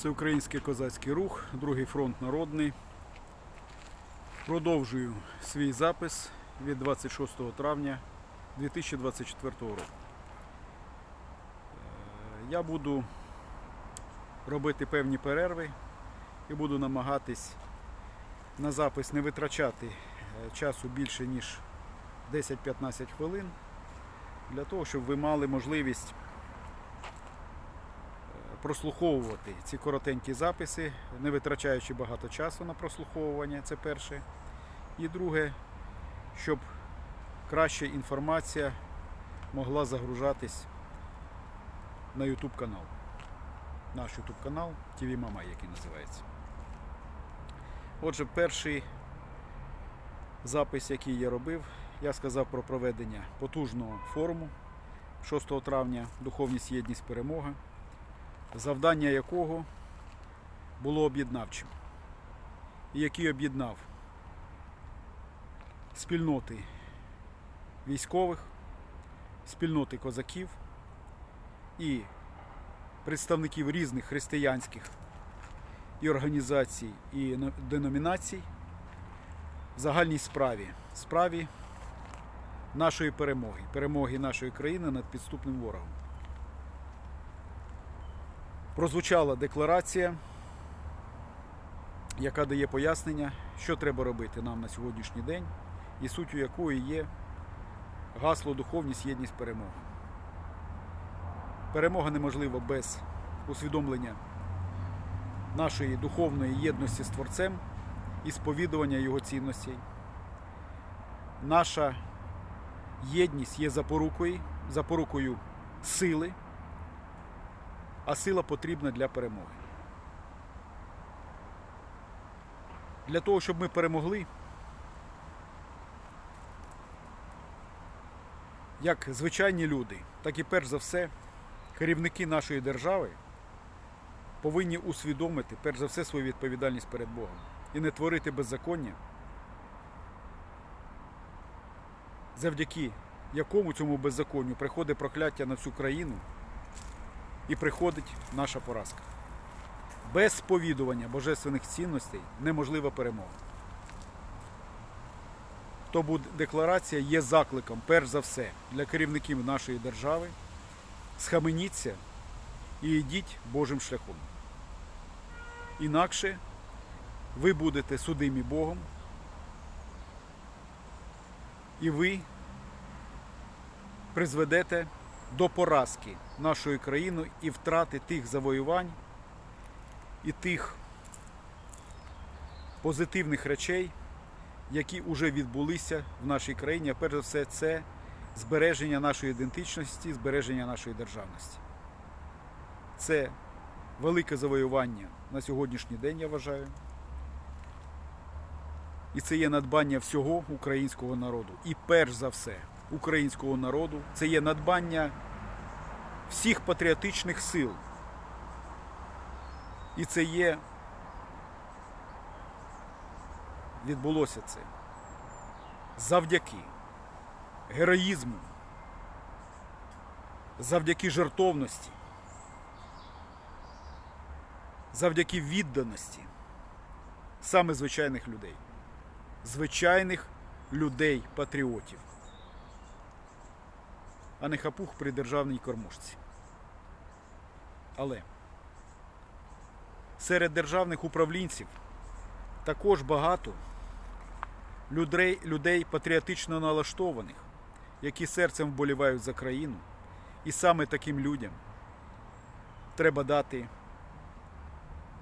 Всеукраїнський козацький рух, другий фронт народний. Продовжую свій запис від 26 травня 2024 року. Е, Я буду робити певні перерви і буду намагатись на запис не витрачати е, часу більше ніж 10-15 хвилин для того, щоб ви мали можливість прослуховувати ці коротенькі записи, не витрачаючи багато часу на прослуховування, це перше. І друге, щоб краще інформація могла загружатись на YouTube канал. Наш YouTube канал TV Мама, який називається. Отже, перший запис, який я робив, я сказав про проведення потужного форуму 6 травня Духовність, єдність, перемога завдання якого було об'єднавчим, і який об'єднав спільноти військових, спільноти козаків і представників різних християнських і організацій і деномінацій в загальній справі, справі нашої перемоги, перемоги нашої країни над підступним ворогом прозвучала декларація, яка дає пояснення, що треба робити нам на сьогоднішній день, і суттю якої є гасло духовність, єдність, перемога. Перемога неможлива без усвідомлення нашої духовної єдності з Творцем і сповідування його цінностей. Наша єдність є запорукою, запорукою сили а сила потрібна для перемоги. Для того, щоб ми перемогли, як звичайні люди, так і перш за все, керівники нашої держави повинні усвідомити перш за все свою відповідальність перед Богом і не творити беззаконня, завдяки якому цьому беззаконню приходить прокляття на всю країну і приходить наша поразка. Без сповідування божественних цінностей неможлива перемога. Тому декларація є закликом, перш за все, для керівників нашої держави. Схаменіться і йдіть Божим шляхом. Інакше ви будете судимі Богом, і ви призведете до поразки нашої країни і втрати тих завоювань і тих позитивних речей, які вже відбулися в нашій країні. А перш за все, це збереження нашої ідентичності, збереження нашої державності. Це велике завоювання на сьогоднішній день, я вважаю. І це є надбання всього українського народу. І перш за все, українського народу. Це є надбання всіх патріотичних сил. І це є, відбулося це завдяки героїзму, завдяки жертовності, завдяки відданості саме звичайних людей, звичайних людей-патріотів а не хапух при державній кормушці. Але серед державних управлінців також багато людей, людей патріотично налаштованих, які серцем вболівають за країну. І саме таким людям треба дати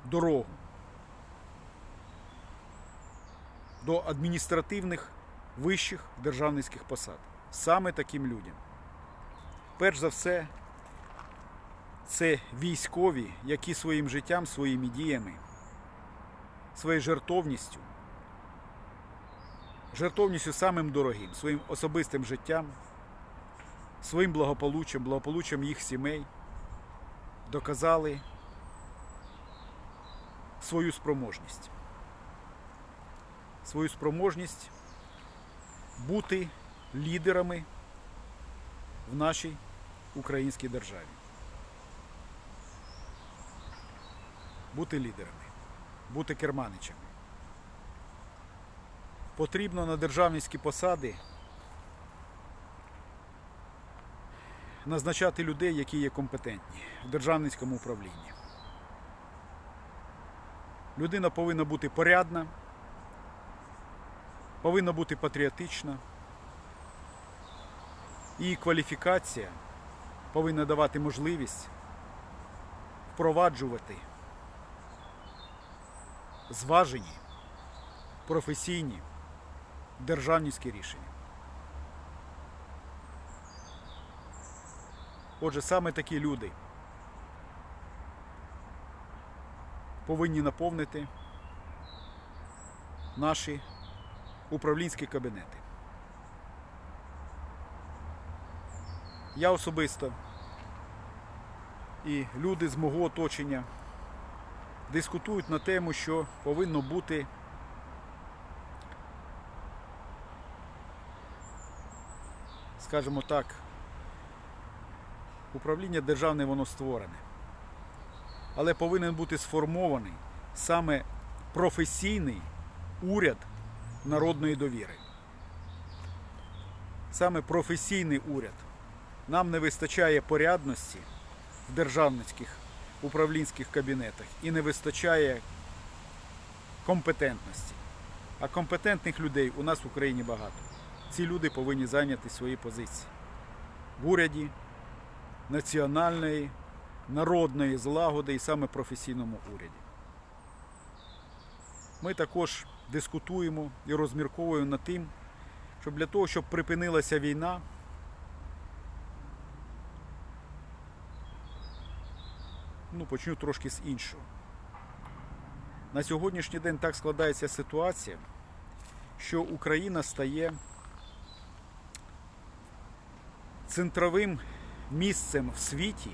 дорогу до адміністративних вищих державницьких посад. Саме таким людям. Перш за все, це військові, які своїм життям, своїми діями, своєю жертовністю, жертовністю самим дорогим, своїм особистим життям, своїм благополуччям, благополуччям їх сімей доказали свою спроможність. Свою спроможність бути лідерами в нашій українській державі. бути лідерами, бути керманичами. Потрібно на державницькі посади назначати людей, які є компетентні в державницькому управлінні. Людина повинна бути порядна, повинна бути патріотична. Її кваліфікація повинна давати можливість впроваджувати зважені, професійні державницькі рішення. Отже, саме такі люди повинні наповнити наші управлінські кабінети. Я особисто і люди з мого оточення дискутують на тему, що повинно бути скажімо так, управління державне воно створене. Але повинен бути сформований саме професійний уряд народної довіри. Саме професійний уряд. Нам не вистачає порядності в державницьких управлінських кабінетах і не вистачає компетентності. А компетентних людей у нас в Україні багато. Ці люди повинні зайняти свої позиції в уряді національної, народної злагоди і саме професійному уряді. Ми також дискутуємо і розмірковуємо над тим, щоб для того, щоб припинилася війна, ну, почну трошки з іншого. На сьогоднішній день так складається ситуація, що Україна стає центровим місцем в світі,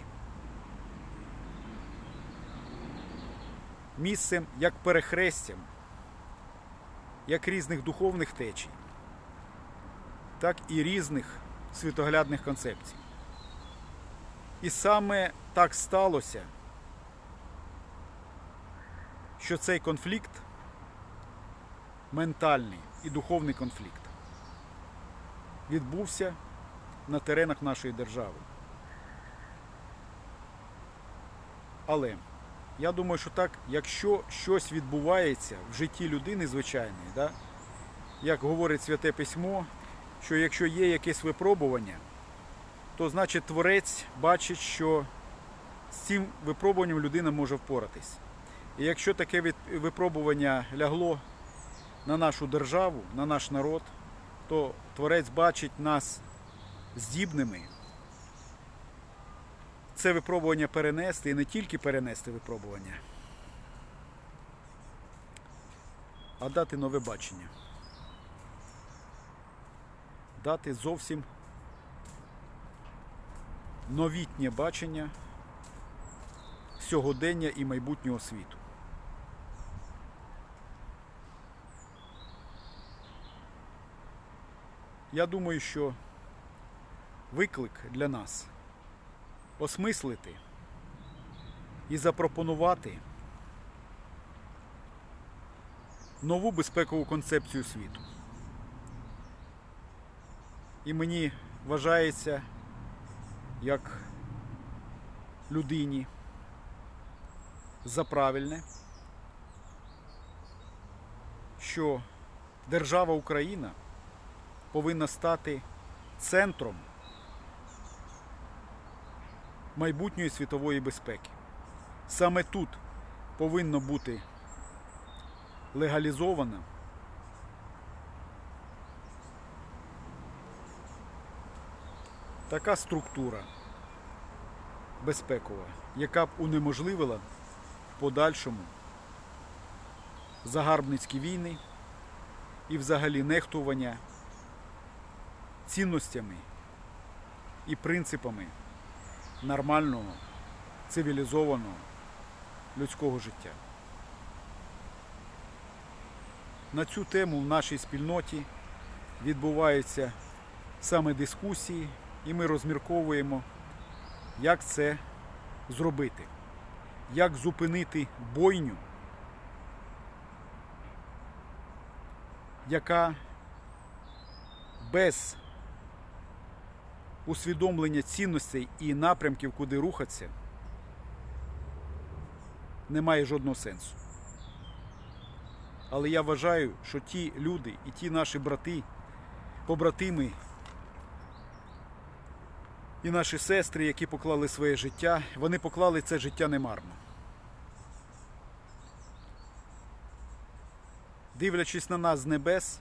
місцем як перехрестям, як різних духовних течій, так і різних світоглядних концепцій. І саме так сталося, що цей конфлікт ментальний і духовний конфлікт відбувся на теренах нашої держави. Але я думаю, що так, якщо щось відбувається в житті людини звичайної, да, як говорить Святе Письмо, що якщо є якесь випробування, то значить Творець бачить, що з цим випробуванням людина може впоратись. І якщо таке випробування лягло на нашу державу, на наш народ, то Творець бачить нас здібними це випробування перенести і не тільки перенести випробування, а дати нове бачення. Дати зовсім новітнє бачення сьогодення і майбутнього світу. Я думаю, що виклик для нас осмислити і запропонувати нову безпекову концепцію світу. І мені вважається, як людині за правильне, що держава Україна повинна стати центром майбутньої світової безпеки. Саме тут повинно бути легалізована така структура безпекова, яка б унеможливила в подальшому загарбницькі війни і взагалі нехтування цінностями і принципами нормального, цивілізованого людського життя. На цю тему в нашій спільноті відбуваються саме дискусії, і ми розмірковуємо, як це зробити. як зупинити бойню, яка без усвідомлення цінностей і напрямків, куди рухатися, не має жодного сенсу. Але я вважаю, що ті люди і ті наші брати, побратими і наші сестри, які поклали своє життя, вони поклали це життя немарно. Дивлячись на нас з небес,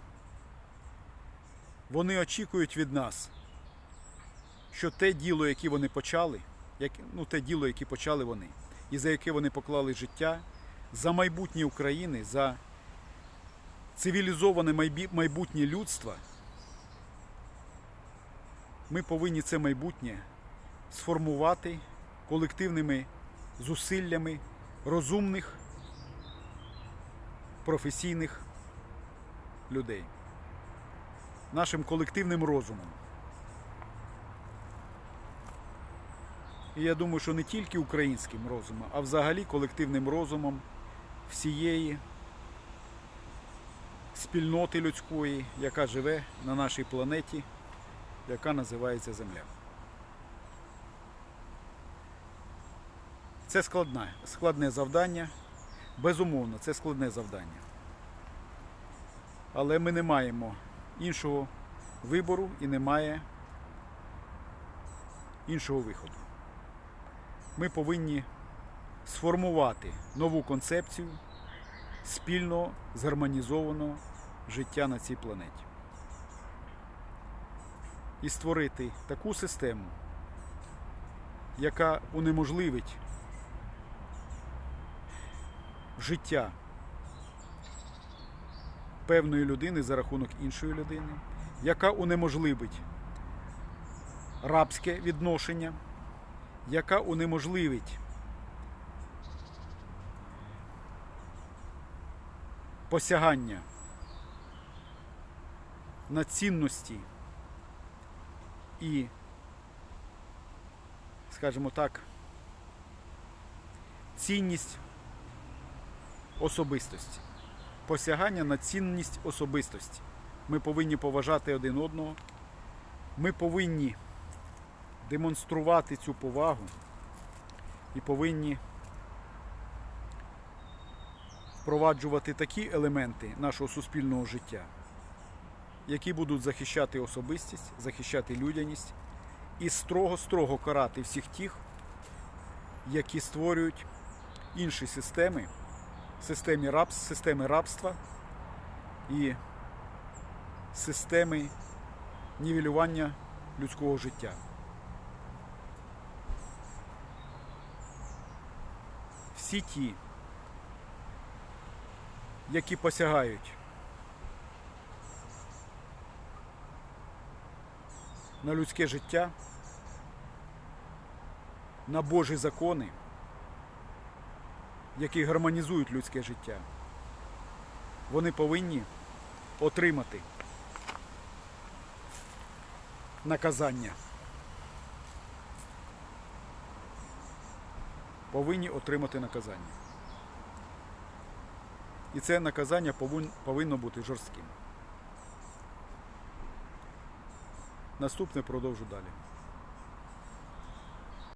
вони очікують від нас, що те діло, яке вони почали, як, ну, те діло, яке почали вони, і за яке вони поклали життя, за майбутнє України, за цивілізоване майбутнє людства, ми повинні це майбутнє сформувати колективними зусиллями розумних, професійних людей, нашим колективним розумом. І я думаю, що не тільки українським розумом, а взагалі колективним розумом всієї спільноти людської, яка живе на нашій планеті, яка називається Земля. Це складне, складне завдання. Безумовно, це складне завдання. Але ми не маємо іншого вибору і немає іншого виходу. Ми повинні сформувати нову концепцію спільного згармонізованого життя на цій планеті. І створити таку систему, яка унеможливить життя певної людини за рахунок іншої людини, яка унеможливить рабське відношення, яка унеможливить посягання на цінності і, скажімо так, цінність особистості. Посягання на цінність особистості. Ми повинні поважати один одного. Ми повинні демонструвати цю повагу і повинні впроваджувати такі елементи нашого суспільного життя, які будуть захищати особистість, захищати людяність і строго-строго карати всіх тих, які створюють інші системи, системи, раб, системи рабства і системи нівелювання людського життя. Всі ті, які посягають на людське життя, на Божі закони, які гармонізують людське життя, вони повинні отримати наказання. Повинні отримати наказання. І це наказання повинно бути жорстким. Наступне продовжу далі.